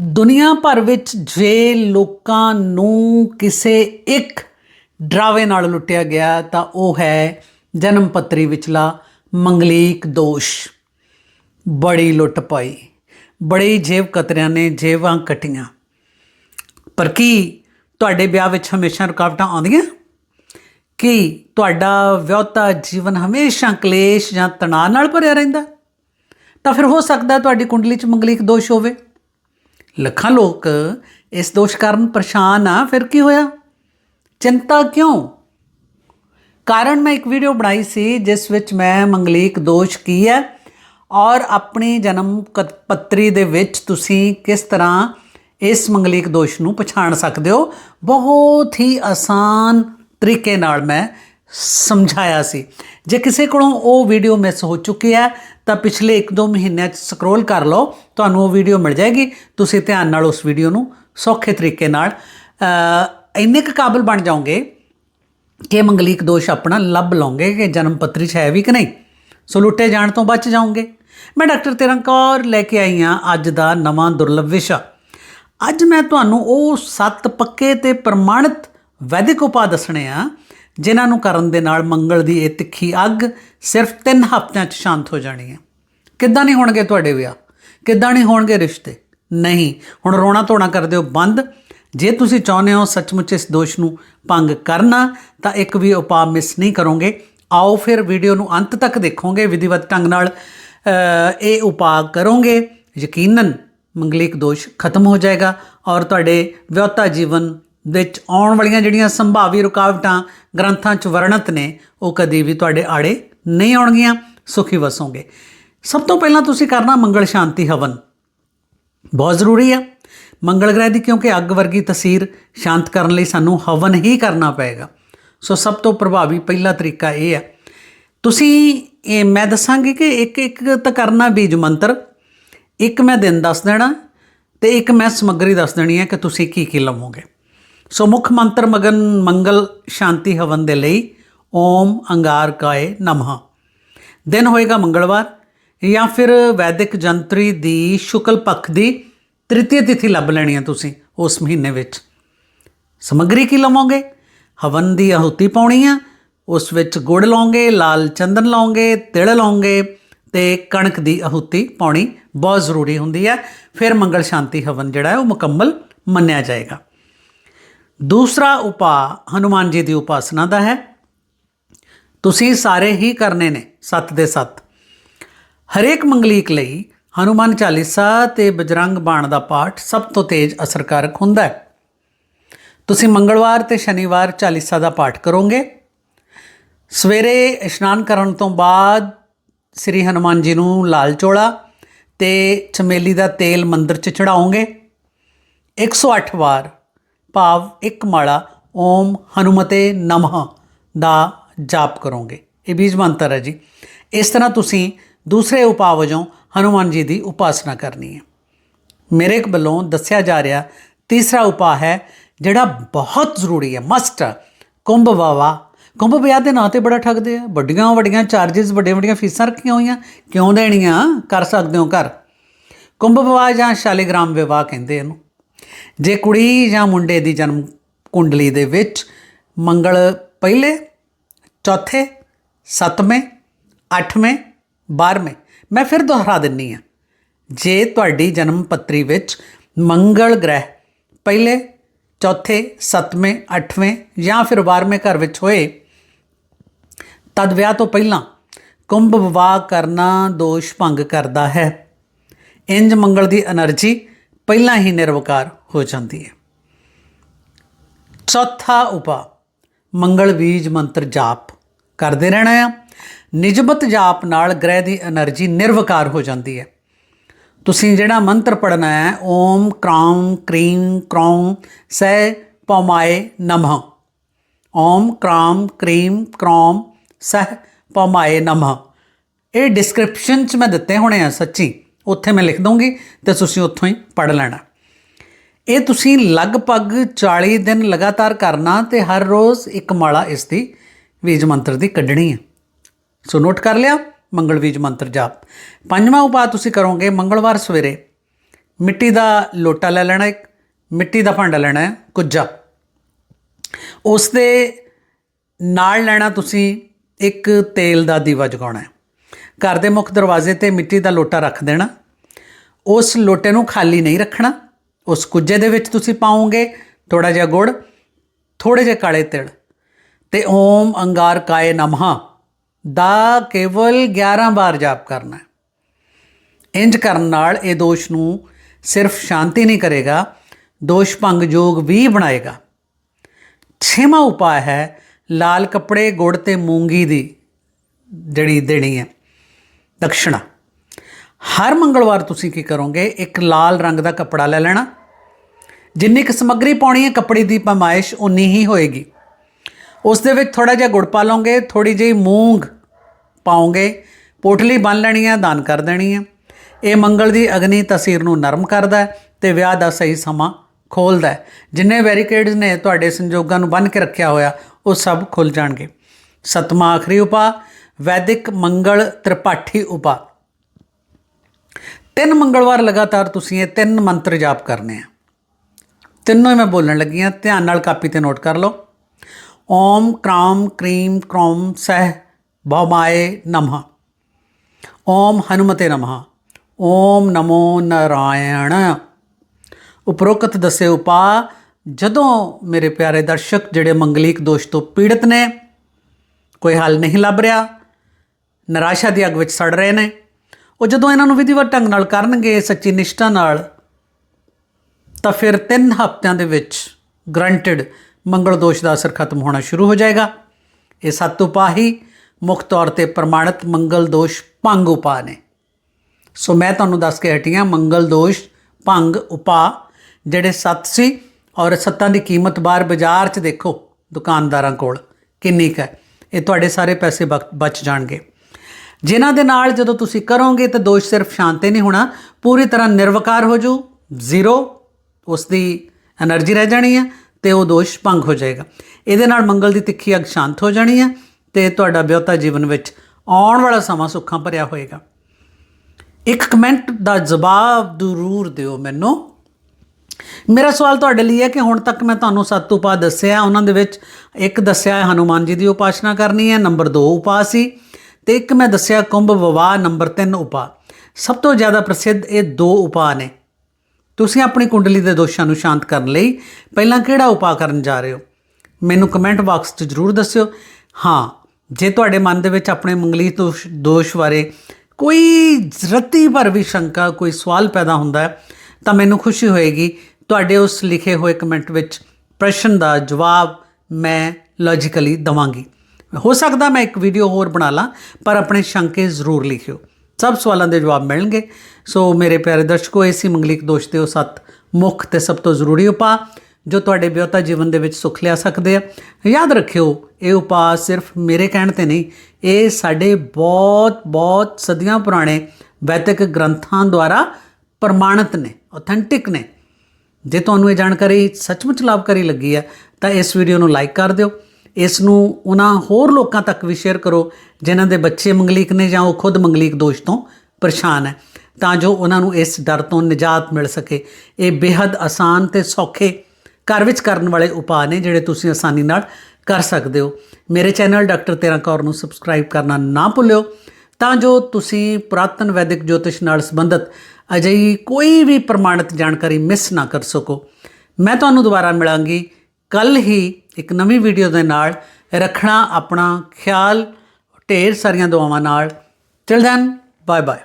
ਦੁਨੀਆ ਭਰ ਵਿੱਚ ਜੇ ਲੋਕਾਂ ਨੂੰ ਕਿਸੇ ਇੱਕ ਡਰਾਵੇ ਨਾਲ ਲੁੱਟਿਆ ਗਿਆ ਤਾਂ ਉਹ ਹੈ ਜਨਮ ਪੱਤਰੀ ਵਿਚਲਾ ਮੰਗਲੀਕ ਦੋਸ਼। ਬੜੀ ਲੁੱਟ ਪਾਈ। ਬੜੀ ਜੇਬ ਕਤਰਿਆਂ ਨੇ ਜੇਬਾਂ ਕਟੀਆਂ। ਪਰ ਕੀ ਤੁਹਾਡੇ ਵਿਆਹ ਵਿੱਚ ਹਮੇਸ਼ਾ ਰੁਕਾਵਟਾਂ ਆਉਂਦੀਆਂ? ਕੀ ਤੁਹਾਡਾ ਵਿਆਹਤਾ ਜੀਵਨ ਹਮੇਸ਼ਾ ਕਲੇਸ਼ ਜਾਂ ਤਣਾਅ ਨਾਲ ਭਰਿਆ ਰਹਿੰਦਾ? ਤਾਂ ਫਿਰ ਹੋ ਸਕਦਾ ਤੁਹਾਡੀ ਕੁੰਡਲੀ 'ਚ ਮੰਗਲੀਕ ਦੋਸ਼ ਹੋਵੇ। ਲੱਖਾਂ ਲੋਕ ਇਸ ਦੋਸ਼ ਕਾਰਨ ਪਰੇਸ਼ਾਨ ਆ। ਫਿਰ ਕੀ ਹੋਇਆ? ਚਿੰਤਾ ਕਿਉਂ? ਕਾਰਨ ਮੈਂ ਇੱਕ ਵੀਡੀਓ ਬਣਾਈ ਸੀ, ਜਿਸ ਵਿੱਚ ਮੈਂ ਮੰਗਲੀਕ ਦੋਸ਼ ਕੀ ਹੈ ਔਰ ਆਪਣੀ ਜਨਮ ਕ- ਪੱਤਰੀ ਦੇ ਵਿੱਚ ਤੁਸੀਂ ਕਿਸ ਤਰ੍ਹਾਂ ਇਸ ਮੰਗਲੀਕ ਦੋਸ਼ ਨੂੰ ਪਛਾਣ ਸਕਦੇ ਹੋ? ਬਹੁਤ ਹੀ ਆਸਾਨ ਤਰੀਕੇ ਨਾਲ ਮੈਂ ਸਮਝਾਇਆ ਸੀ। ਜੇ ਕਿਸੇ ਕੋਲੋਂ ਉਹ ਵੀਡੀਓ ਮਿਸ ਹੋ ਚੁੱਕੀ ਹੈ ਤਾਂ ਪਿਛਲੇ 1-2 ਮਹੀਨਿਆਂ 'ਚ ਸਕਰੋਲ ਕਰ ਲਓ, ਤੁਹਾਨੂੰ ਉਹ ਵੀਡੀਓ ਮਿਲ ਜਾਏਗੀ। ਤੁਸੀਂ ਧਿਆਨ ਨਾਲ ਉਸ ਵੀਡੀਓ ਨੂੰ ਸੌਖੇ ਤਰੀਕੇ ਨਾਲ ਇੰਨੇ ਕੁ ਕਾਬਲ ਬਣ ਜਾਓਗੇ ਕਿ ਮੰਗਲੀਕ ਦੋਸ਼ ਆਪਣਾ ਲੱਭ ਲਓਗੇ ਕਿ ਜਨਮ ਪੱਤਰੀ 'ਚ ਹੈ ਵੀ ਕਿ ਨਹੀਂ। ਸੋ ਲੁੱਟੇ ਜਾਣ ਤੋਂ ਬਚ ਜਾਓਗੇ। ਮੈਂ ਡਾਕਟਰ ਤਿਰੰਕੌਰ ਲੈ ਕੇ ਆਈ ਹਾਂ ਅੱਜ ਦਾ ਨਵਾਂ ਦੁਰਲਭ ਵਿਸ਼ਾ। ਅੱਜ ਮੈਂ ਤੁਹਾਨੂੰ ਉਹ ਸੱਤ ਪੱਕੇ ਤੇ ਪ੍ਰਮਾਣਿਤ ਵੈਦਿਕ ਉਪਾਅ ਦੱਸਣੇ ਆ, ਜਿਨ੍ਹਾਂ ਨੂੰ ਕਰਨ ਦੇ ਨਾਲ ਮੰਗਲ ਦੀ ਇਹ ਤਿੱਖੀ ਅੱਗ ਸਿਰਫ 3 ਹਫ਼ਤਿਆਂ 'ਚ ਸ਼ਾਂਤ ਹੋ ਜਾਣੀ ਹੈ। ਕਿੱਦਾਂ ਨਹੀਂ ਹੋਣਗੇ ਤੁਹਾਡੇ ਵਿਆਹ? ਕਿੱਦਾਂ ਨਹੀਂ ਹੋਣਗੇ ਰਿਸ਼ਤੇ? ਨਹੀਂ। ਹੁਣ ਰੋਣਾ ਧੋਣਾ ਕਰ ਦਿਓ ਬੰਦ। ਜੇ ਤੁਸੀਂ ਚਾਹੁੰਦੇ ਹੋ ਸੱਚਮੁੱਚ ਇਸ ਦੋਸ਼ ਨੂੰ ਭੰਗ ਕਰਨਾ, ਤਾਂ ਇੱਕ ਵੀ ਉਪਾਅ ਮਿਸ ਨਹੀਂ ਕਰੋਗੇ। ਆਓ ਫਿਰ ਵੀਡੀਓ ਨੂੰ ਅੰਤ ਤੱਕ ਦੇਖੋਗੇ, ਵਿਧੀਵਤ ਢੰਗ ਨਾਲ ਇਹ ਉਪਾਅ ਕਰੋਗੇ। ਯਕੀਨਨ ਮੰਗਲਿਕ ਦੋਸ਼ ਖਤਮ ਹੋ ਜਾਏਗਾ ਔਰ ਤੁਹਾਡੇ ਵਿਆਹਤਾ ਜੀਵਨ ਵਿੱਚ ਆਉਣ ਵਾਲੀਆਂ ਜਿਹੜੀਆਂ ਸੰਭਾਵੀ ਰੁਕਾਵਟਾਂ, ਗ੍ਰੰਥਾਂ 'ਚ ਵਰਣਤ ਨੇ, ਉਹ ਕਦੀ ਵੀ ਤੁਹਾਡੇ ਆੜੇ ਨਹੀਂ ਆਉਣਗੀਆਂ। ਸੁਖੀ ਵਸੋਗੇ। ਸਭ ਤੋਂ ਪਹਿਲਾਂ ਤੁਸੀਂ ਕਰਨਾ ਮੰਗਲ ਸ਼ਾਂਤੀ ਹਵਨ। ਬਹੁਤ ਜ਼ਰੂਰੀ ਆ। ਮੰਗਲ ਗ੍ਰਹਿ ਦੀ ਕਿਉਂਕਿ ਅੱਗ ਵਰਗੀ ਤਸਵੀਰ ਸ਼ਾਂਤ ਕਰਨ ਲਈ ਸਾਨੂੰ ਹਵਨ ਹੀ ਕਰਨਾ ਪਏਗਾ। ਸੋ ਸਭ ਤੋਂ ਪ੍ਰਭਾਵੀ ਪਹਿਲਾ ਤਰੀਕਾ ਇਹ ਆ। ਤੁਸੀਂ ਇਹ ਮੈਂ ਦੱਸਾਂਗੀ ਕਿ ਇੱਕ ਇੱਕ ਤਾਂ ਕਰਨਾ ਬੀਜ ਮੰਤਰ। ਇੱਕ ਮੈਂ ਦਿਨ ਦੱਸ ਦੇਣਾ ਤੇ ਇੱਕ ਮੈਂ ਸਮੱਗਰੀ ਦੱਸ ਦੇਣੀ ਹੈ ਕਿ ਤੁਸੀਂ ਕੀ ਕੀ ਲਵੋਗੇ। ਸੋ ਮੁੱਖ ਮੰਤਰ ਮਗਨ ਮੰਗਲ ਸ਼ਾਂਤੀ ਹਵਨ ਦੇ ਲਈ ਓਮ ਅੰਗਾਰਕਾਏ ਨਮः ਦਿਨ ਹੋਏਗਾ ਮੰਗਲਵਾਰ। ਜਾਂ ਫਿਰ ਵੈਦਿਕ ਜੰਤਰੀ ਦੀ ਸ਼ੁਕਲ ਪੱਖ ਦੀ ਤ੍ਰਿਤੀय ਤਿਥੀ ਲੱਭ ਲੈਣੀ ਹੈ ਤੁਸੀਂ ਉਸ ਮਹੀਨੇ ਵਿੱਚ। ਸਮੱਗਰੀ ਕੀ ਲਵੋਗੇ? ਹਵਨ ਦੀ ਆਹੁਤੀ ਪਾਉਣੀ ਆ, ਉਸ ਵਿੱਚ ਗੁੜ ਲਾਉਂਗੇ ਲਾਲ ਚੰਦਨ ਲਾਉਂਗੇ ਤਿਲ ਲਾਉਂਗੇ ਤੇ ਕਣਕ ਦੀ ਆਹੁਤੀ ਪਾਉਣੀ ਬਹੁਤ ਜ਼ਰੂਰੀ ਹੁੰਦੀ ਹੈ ਫਿਰ ਮੰਗਲ ਸ਼ਾਂਤੀ ਹਵਨ ਜਿਹੜਾ ਹੈ ਉਹ ਮੁਕੰਮਲ ਮੰਨਿਆ ਜਾਏਗਾ। ਦੂਸਰਾ ਉਪਾਅ ਹਨੂਮਾਨ ਜੀ ਦੀ ਉਪਾਸਨਾ ਦਾ ਹੈ। ਤੁਸੀਂ ਸਾਰੇ ਹੀ ਕਰਨੇ ਨੇ, ਸੱਤ ਦੇ ਸੱਤ। ਹਰੇਕ ਮੰਗਲੀਕ ਲਈ ਹਨੂਮਾਨ ਚਾਲੀਸਾ ਤੇ ਬਜਰੰਗ ਬਾਣ ਦਾ ਪਾਠ ਸਭ ਤੋਂ ਤੇਜ਼ ਅਸਰਕਾਰਕ ਹੁੰਦਾ ਹੈ। ਤੁਸੀਂ ਮੰਗਲਵਾਰ ਤੇ ਸ਼ਨੀਵਾਰ ਚਾਲੀਸਾ ਦਾ ਪਾਠ ਕਰੋਗੇ। ਸਵੇਰੇ ਇਸ਼ਨਾਨ ਕਰਨ ਤੋਂ ਬਾਅਦ ਸ੍ਰੀ ਹਨੂਮਾਨ ਜੀ ਨੂੰ ਲਾਲ ਚੋਲਾ ਤੇ ਚਮੇਲੀ ਦਾ ਤੇਲ ਮੰਦਰ 'ਚ ਚੜਾਓਗੇ 108 ਵਾਰ ਭਾਵ ਇੱਕ ਮਾਲਾ ਓਮ ਹਨੂਮਤੇ ਨਮः ਦਾ ਜਾਪ ਕਰੋਗੇ। ਇਹ ਬੀਜ ਮੰਤਰ ਹੈ ਜੀ। ਇਸ ਤਰ੍ਹਾਂ ਤੁਸੀਂ ਦੂਸਰੇ ਉਪਾਅ ਵਜੋਂ ਹਨੂਮਾਨ ਜੀ ਦੀ ਉਪਾਸਨਾ ਕਰਨੀ ਹੈ। ਮੇਰੇ ਵੱਲੋਂ ਦੱਸਿਆ ਜਾ ਰਿਹਾ ਤੀਸਰਾ ਉਪਾਅ ਹੈ, ਜਿਹੜਾ ਬਹੁਤ ਜ਼ਰੂਰੀ ਹੈ ਮਸਟ ਕੁੰਭ ਵਾਵਾ। ਕੁੰਭ ਵਿਆਹ ਦੇ ਨਾਂ ਤੇ ਬੜਾ ਠੱਗਦੇ ਆ। ਵੱਡੀਆਂ ਵੱਡੀਆਂ ਚਾਰजेस ਵੱਡੀਆਂ ਵੱਡੀਆਂ ਫੀਸਾਂ ਰੱਖੀਆਂ ਹੋਈਆਂ। ਕਿਉਂ ਦੇਣੀਆਂ? ਕਰ ਸਕਦੇ ਹੋ ਘਰ। ਕੁੰਭ ਵਿਵਾਹ ਜਾਂ ਸ਼ਾਲੀਗ੍ਰਾਮ ਵਿਵਾਹ ਕਹਿੰਦੇ ਇਹਨੂੰ। ਜੇ ਕੁੜੀ ਜਾਂ ਮੁੰਡੇ ਦੀ ਜਨਮ ਕੁੰਡਲੀ ਦੇ ਵਿੱਚ ਮੰਗਲ ਪਹਿਲੇ, ਚੌਥੇ, ਸੱਤਵੇਂ, ਅੱਠਵੇਂ 12ਵੇਂ ਮੈਂ ਫਿਰ ਦੁਹਰਾ ਦਿੰਨੀ ਆ। ਜੇ ਤੁਹਾਡੀ ਜਨਮ ਪੱਤਰੀ ਵਿੱਚ ਮੰਗਲ ਗ੍ਰਹਿ ਪਹਿਲੇ, ਚੌਥੇ 7ਵੇਂ 8ਵੇਂ ਜਾਂ ਫਿਰ 12ਵੇਂ ਘਰ ਵਿੱਚ ਹੋਏ, ਤਦ ਵਿਆਹ ਤੋਂ ਪਹਿਲਾਂ ਕੁੰਭ ਵਿਵਾਹ ਕਰਨਾ ਦੋਸ਼ ਭੰਗ ਕਰਦਾ ਹੈ। ਇੰਜ ਮੰਗਲ ਦੀ એનર્ਜੀ ਪਹਿਲਾਂ ਹੀ ਨਿਰਵਕਾਰ ਹੋ ਜਾਂਦੀ ਹੈ। ਚੌਥਾ ਉਪਾ ਮੰਗਲ ਬੀਜ ਮੰਤਰ ਜਾਪ ਕਰਦੇ ਰਹਿਣਾ ਆ। ਨਿਜਬਤ ਜਾਪ ਨਾਲ ਗ੍ਰਹਿ ਦੀ એનર્ਜੀ ਨਿਰਵਕਾਰ ਹੋ ਜਾਂਦੀ ਹੈ। ਤੁਸੀਂ ਜਿਹੜਾ ਮੰਤਰ ਪੜਨਾ ਹੈ, ਓਮ ਕ੍ਰਾਉਂ ਕ੍ਰੀਮ ਕ੍ਰਾਉਂ ਸੈ ਪਮਾਏ ਨਮਹ ਓਮ ਕ੍ਰਾਮ ਕ੍ਰੀਮ ਕ੍ਰਾਮ ਸਹ ਪਮਾਏ ਨਮਹ ਇਹ ਡਿਸਕ੍ਰਿਪਸ਼ਨ ਚ ਮੈਂ ਦਿੱਤੇ ਹੋਣੇ ਆ ਸੱਚੀ। ਉੱਥੇ ਮੈਂ ਲਿਖ ਦਊਂਗੀ ਤੇ ਤੁਸੀਂ ਉੱਥੋਂ ਹੀ ਪੜ ਲੈਣਾ। ਇਹ ਤੁਸੀਂ ਲਗਭਗ 40 ਦਿਨ ਲਗਾਤਾਰ ਕਰਨਾ ਤੇ ਹਰ ਰੋਜ਼ ਇੱਕ ਮਾਲਾ ਇਸ ਦੀ ਬੀਜ ਮੰਤਰ ਦੀ ਕੱਢਣੀ ਹੈ। ਸੋ ਨੋਟ ਕਰ ਲਿਆ, ਮੰਗਲ ਬੀਜ ਮੰਤਰ ਜਾਪ। ਪੰਜਵਾਂ ਉਪਾਅ ਤੁਸੀਂ ਕਰੋਗੇ ਮੰਗਲਵਾਰ ਸਵੇਰੇ। ਮਿੱਟੀ ਦਾ ਲੋਟਾ ਲੈ ਲੈਣਾ ਇੱਕ, ਮਿੱਟੀ ਦਾ ਭਾਂਡਾ ਲੈਣਾ ਹੈ, ਕੁੱਜਾ। ਉਸ ਦੇ ਨਾਲ ਲੈਣਾ ਤੁਸੀਂ ਇੱਕ ਤੇਲ ਦਾ ਦੀਵਾ ਜਗਾਉਣਾ ਹੈ। ਘਰ ਦੇ ਮੁੱਖ ਦਰਵਾਜ਼ੇ ਤੇ ਮਿੱਟੀ ਦਾ ਲੋਟਾ ਰੱਖ ਦੇਣਾ। ਉਸ ਲੋਟੇ ਨੂੰ ਖਾਲੀ ਨਹੀਂ ਰੱਖਣਾ। ਉਸ ਕੁੱਜੇ ਦੇ ਵਿੱਚ ਤੁਸੀਂ ਪਾਓਗੇ ਥੋੜਾ ਜਿਹਾ ਗੁੜ ਥੋੜੇ ਜਿਹੇ ਕਾਲੇ ਤਿਲ ਤੇ ਓਮ ਅੰਗਾਰ ਕਾਏ ਨਮః ਦਾ ਕੇਵਲ 11 ਵਾਰ ਜਾਪ ਕਰਨਾ ਹੈ। ਇੰਜ ਕਰਨ ਨਾਲ ਇਹ ਦੋਸ਼ ਨੂੰ ਸਿਰਫ ਸ਼ਾਂਤੀ ਨਹੀਂ ਕਰੇਗਾ, ਦੋਸ਼ ਭੰਗ ਯੋਗ ਵੀ ਬਣਾਏਗਾ। ਛੇਵਾਂ ਉਪਾਅ ਹੈ ਲਾਲ ਕੱਪੜੇ, ਗੁੜ ਤੇ ਮੂੰਗੀ ਦੀ ਜਿਹੜੀ ਦੇਣੀ ਹੈ, ਦਕਸ਼ਣਾ। ਹਰ ਮੰਗਲਵਾਰ ਤੁਸੀਂ ਕੀ ਕਰੋਗੇ? ਇੱਕ ਲਾਲ ਰੰਗ ਦਾ ਕੱਪੜਾ ਲੈ ਲੈਣਾ। ਜਿੰਨੀ ਕੁ ਸਮੱਗਰੀ ਪਾਉਣੀ ਹੈ, ਕੱਪੜੇ ਦੀ ਪਮਾਇਸ਼ ਉਨੀ ਹੀ ਹੋਏਗੀ। ਉਸ ਦੇ ਵਿੱਚ ਥੋੜਾ ਜਿਹਾ ਗੁੜ ਪਾ ਲਓਗੇ ਥੋੜੀ ਜਿਹੀ ਮੂੰਗ ਪਾਓਗੇ, ਪੋਟਲੀ ਬੰਨ ਲੈਣੀ ਹੈ ਦਾਨ ਕਰ ਦੇਣੀ ਹੈ ਇਹ ਮੰਗਲ ਦੀ ਅਗਨੀ ਤਸੀਰ ਨੂੰ ਨਰਮ ਕਰਦਾ ਹੈ ਤੇ ਵਿਆਹ ਦਾ ਸਹੀ ਸਮਾਂ ਖੋਲਦਾ ਜਿੰਨੇ ਬੈਰੀਕੇਡਸ ਨੇ ਤੁਹਾਡੇ ਸੰਜੋਗਾਂ ਨੂੰ ਬੰਨ ਕੇ ਰੱਖਿਆ ਹੋਇਆ, ਉਹ ਸਭ ਖੁੱਲ ਜਾਣਗੇ। ਸਤਵਾਂ ਆਖਰੀ ਉਪਾ ਵੈਦਿਕ ਮੰਗਲ ਤ੍ਰਿਪਾਠੀ ਉਪਾ ਤਿੰਨ ਮੰਗਲਵਾਰ ਲਗਾਤਾਰ ਤੁਸੀਂ ਇਹ ਤਿੰਨ ਮੰਤਰ ਜਾਪ ਕਰਨੇ ਆ। ਤਿੰਨੋਂ ਹੀ ਮੈਂ ਬੋਲਣ ਲੱਗੀ ਹਾਂ ਧਿਆਨ ਨਾਲ ਕਾਪੀ ਤੇ ਨੋਟ ਕਰ ਲਓ। ਓਮ ਕ੍ਰਾਮ ਕ੍ਰੀਮ ਕ੍ਰੋਮ ਸਹਿ ਭੌਮਾਏ ਨਮః ਓਮ ਹਨੂਮਤੇ ਨਮః ਓਮ ਨਮੋ ਨਾਰਾਇਣ ਉਪਰੋਕਤ ਦੱਸੇ ਉਪਾ ਜਦੋਂ ਮੇਰੇ ਪਿਆਰੇ ਦਰਸ਼ਕ ਜਿਹੜੇ ਮੰਗਲਿਕ ਦੋਸ਼ ਤੋਂ ਪੀੜਤ ਨੇ ਕੋਈ ਹੱਲ ਨਹੀਂ ਲੱਭ ਰਿਹਾ ਨਿਰਾਸ਼ਾ ਦੀ ਅੱਗ ਵਿੱਚ ਸੜ ਰਹੇ ਨੇ ਉਹ ਜਦੋਂ ਇਹਨਾਂ ਨੂੰ ਵਿਧੀਵਤ ਢੰਗ ਨਾਲ ਕਰਨਗੇ ਸੱਚੀ ਨਿਸ਼ਠਾ ਨਾਲ ਤਾਂ ਫਿਰ 3 ਹਫ਼ਤਿਆਂ ਦੇ ਵਿੱਚ ਗਰੰਟਡ ਮੰਗਲ ਦੋਸ਼ ਦਾ ਅਸਰ ਖਤਮ ਹੋਣਾ ਸ਼ੁਰੂ ਹੋ ਜਾਏਗਾ। ਇਹ ਸੱਤ ਉਪਾਹੀ ਮੁੱਖ ਤੌਰ ਤੇ ਪ੍ਰਮਾਣਿਤ ਮੰਗਲ ਦੋਸ਼ ਭੰਗ ਉਪਾਅ ਨੇ। ਸੋ ਮੈਂ ਤੁਹਾਨੂੰ ਦੱਸ ਕੇ ਹਟੀਆਂ ਮੰਗਲ ਦੋਸ਼ ਭੰਗ ਉਪਾਅ, ਜਿਹੜੇ ਸੱਤ ਸੀ ਔਰ ਸੱਤਾਂ ਦੀ ਕੀਮਤ ਬਾਹਰ ਬਾਜ਼ਾਰ 'ਚ ਦੇਖੋ, ਦੁਕਾਨਦਾਰਾਂ ਕੋਲ ਕਿੰਨੀ ਕੁ ਇਹ ਤੁਹਾਡੇ ਸਾਰੇ ਪੈਸੇ ਬਚ ਜਾਣਗੇ। ਜਿਨ੍ਹਾਂ ਦੇ ਨਾਲ ਜਦੋਂ ਤੁਸੀਂ ਕਰੋਗੇ ਤਾਂ ਦੋਸ਼ ਸਿਰਫ ਸ਼ਾਂਤੇ ਨਹੀਂ ਹੋਣਾ, ਪੂਰੀ ਤਰ੍ਹਾਂ ਨਿਰਵਕਾਰ ਹੋ ਜੂ ਜ਼ੀਰੋ, ਉਸ ਦੀ એનર્ਜੀ ਰਹਿ ਜਾਣੀ ਹੈ। ਤੇ ਉਹ ਦੋਸ਼ ਭੰਗ ਹੋ ਜਾਏਗਾ। ਇਹਦੇ ਨਾਲ ਮੰਗਲ ਦੀ ਤਿੱਖੀ ਅੱਗ ਸ਼ਾਂਤ ਹੋ ਜਾਣੀ ਹੈ ਤੇ ਤੁਹਾਡਾ ਵਿਆਹਤਾ ਜੀਵਨ ਵਿੱਚ ਆਉਣ ਵਾਲਾ ਸਮਾਂ ਸੁੱਖਾਂ ਭਰਿਆ ਹੋਏਗਾ। ਇੱਕ ਕਮੈਂਟ ਦਾ ਜਵਾਬ ਜ਼ਰੂਰ ਦਿਓ ਮੈਨੂੰ। ਮੇਰਾ ਸਵਾਲ ਤੁਹਾਡੇ ਲਈ ਹੈ ਕਿ ਹੁਣ ਤੱਕ ਮੈਂ ਤੁਹਾਨੂੰ ਸੱਤ ਉਪਾਅ ਦੱਸਿਆ, ਉਹਨਾਂ ਦੇ ਵਿੱਚ ਇੱਕ ਦੱਸਿਆ ਹੈ ਹਨੂਮਾਨ ਜੀ ਦੀ ਉਪਾਸਨਾ ਕਰਨੀ ਹੈ, ਨੰਬਰ 2 ਉਪਾਅ ਸੀ, ਤੇ ਇੱਕ ਮੈਂ ਦੱਸਿਆ ਕੁੰਭ ਵਿਵਾਹ, ਨੰਬਰ 3 ਉਪਾਅ। ਸਭ ਤੋਂ ਜ਼ਿਆਦਾ ਪ੍ਰਸਿੱਧ ਇਹ ਦੋ ਉਪਾਅ ਨੇ। ਤੁਸੀਂ ਆਪਣੀ ਕੁੰਡਲੀ ਦੇ ਦੋਸ਼ਾਂ ਨੂੰ ਸ਼ਾਂਤ ਕਰਨ ਲਈ ਪਹਿਲਾਂ ਕਿਹੜਾ ਉਪਾਅ ਕਰਨ ਜਾ ਰਹੇ ਹੋ? ਮੈਨੂੰ ਕਮੈਂਟ ਬਾਕਸ 'ਚ ਜ਼ਰੂਰ ਦੱਸਿਓ। ਹਾਂ, ਜੇ ਤੁਹਾਡੇ ਮਨ ਦੇ ਵਿੱਚ ਆਪਣੇ ਮੰਗਲੀ ਦੋਸ਼ ਦੋਸ਼ ਬਾਰੇ ਕੋਈ ਰਤੀ ਭਰ ਵੀ ਸ਼ੰਕਾ, ਕੋਈ ਸਵਾਲ ਪੈਦਾ ਹੁੰਦਾ ਹੈ, ਤਾਂ ਮੈਨੂੰ ਖੁਸ਼ੀ ਹੋਏਗੀ। ਤੁਹਾਡੇ ਉਸ ਲਿਖੇ ਹੋਏ ਕਮੈਂਟ ਵਿੱਚ ਪ੍ਰਸ਼ਨ ਦਾ ਜਵਾਬ ਮੈਂ ਲੌਜੀਕਲੀ ਦਵਾਂਗੀ। ਹੋ ਸਕਦਾ ਮੈਂ ਇੱਕ ਵੀਡੀਓ ਹੋਰ ਬਣਾ ਲਾਂ, ਪਰ ਆਪਣੇ ਸ਼ੰਕੇ ਜ਼ਰੂਰ ਲਿਖਿਓ। ਸਭ ਸਵਾਲਾਂ ਦੇ ਜਵਾਬ ਮਿਲਣਗੇ। ਸੋ ਮੇਰੇ ਪਿਆਰੇ ਦਰਸ਼ਕੋ, ਇਸੀ ਮੰਗਲਿਕ ਦੋਸ਼ ਦੇ ਉਹ ਸੱਤ ਮੁੱਖ ਤੇ ਸਭ ਤੋਂ ਜ਼ਰੂਰੀ ਉਪਾਅ, ਜੋ ਤੁਹਾਡੇ ਵਿਆਹਤਾ ਜੀਵਨ ਦੇ ਵਿੱਚ ਸੁੱਖ ਲਿਆ ਸਕਦੇ ਆ। ਯਾਦ ਰੱਖਿਓ, ਇਹ ਉਪਾਅ ਸਿਰਫ ਮੇਰੇ ਕਹਿਣ ਤੇ ਨਹੀਂ, ਇਹ ਸਾਡੇ ਬਹੁਤ ਬਹੁਤ ਸਦੀਆਂ ਪੁਰਾਣੇ ਵੈਦਿਕ ਗ੍ਰੰਥਾਂ ਦੁਆਰਾ ਪ੍ਰਮਾਣਿਤ ਨੇ ਆਥੈਂਟਿਕ ਨੇ। ਜੇ ਤੁਹਾਨੂੰ ਇਹ ਜਾਣਕਾਰੀ ਸੱਚਮੁੱਚ ਲਾਭਕਾਰੀ ਲੱਗੀ ਹੈ, ਤਾਂ ਇਸ ਵੀਡੀਓ ਨੂੰ ਲਾਈਕ ਕਰ ਦਿਓ। ਇਸ ਨੂੰ ਉਹਨਾਂ ਹੋਰ ਲੋਕਾਂ ਤੱਕ ਵੀ ਸ਼ੇਅਰ ਕਰੋ, ਜਿਨ੍ਹਾਂ ਦੇ ਬੱਚੇ ਮੰਗਲੀਕ ਨੇ ਜਾਂ ਉਹ ਖੁਦ ਮੰਗਲੀਕ ਦੋਸ਼ ਤੋਂ ਪਰੇਸ਼ਾਨ ਹੈ। ਤਾਂ ਜੋ ਉਹਨਾਂ ਨੂੰ ਇਸ ਡਰ ਤੋਂ ਨਿਜਾਤ ਮਿਲ ਸਕੇ। ਇਹ ਬੇहद ਆਸਾਨ ਤੇ ਸੌਖੇ ਘਰ ਵਿੱਚ ਕਰਨ ਵਾਲੇ ਉਪਾਅ ਨੇ, ਜਿਹੜੇ ਤੁਸੀਂ ਆਸਾਨੀ ਨਾਲ ਕਰ ਸਕਦੇ ਹੋ। ਮੇਰੇ ਚੈਨਲ ਡਾਕਟਰ ਤੇਰਾ ਕੌਰ ਨੂੰ ਸਬਸਕ੍ਰਾਈਬ ਕਰਨਾ ਨਾ ਭੁੱਲਿਓ। ਤਾਂ ਜੋ ਤੁਸੀਂ ਪੁਰਾਤਨ ਵੈਦਿਕ ਜੋਤਿਸ਼ ਨਾਲ ਸੰਬੰਧਿਤ ਅਜਿਹੀ ਕੋਈ ਵੀ ਪ੍ਰਮਾਣਿਤ ਜਾਣਕਾਰੀ ਮਿਸ ਨਾ ਕਰ ਸਕੋ। ਮੈਂ ਤੁਹਾਨੂੰ ਦੁਬਾਰਾ ਮਿਲਾਂਗੀ। ਕੱਲ ਹੀ ਇੱਕ ਨਵੀਂ ਵੀਡੀਓ ਦੇ ਨਾਲ ਰੱਖਣਾ ਆਪਣਾ ਖਿਆਲ, ਢੇਰ ਸਾਰੀਆਂ ਦੁਆਵਾਂ ਨਾਲ। Till then bye bye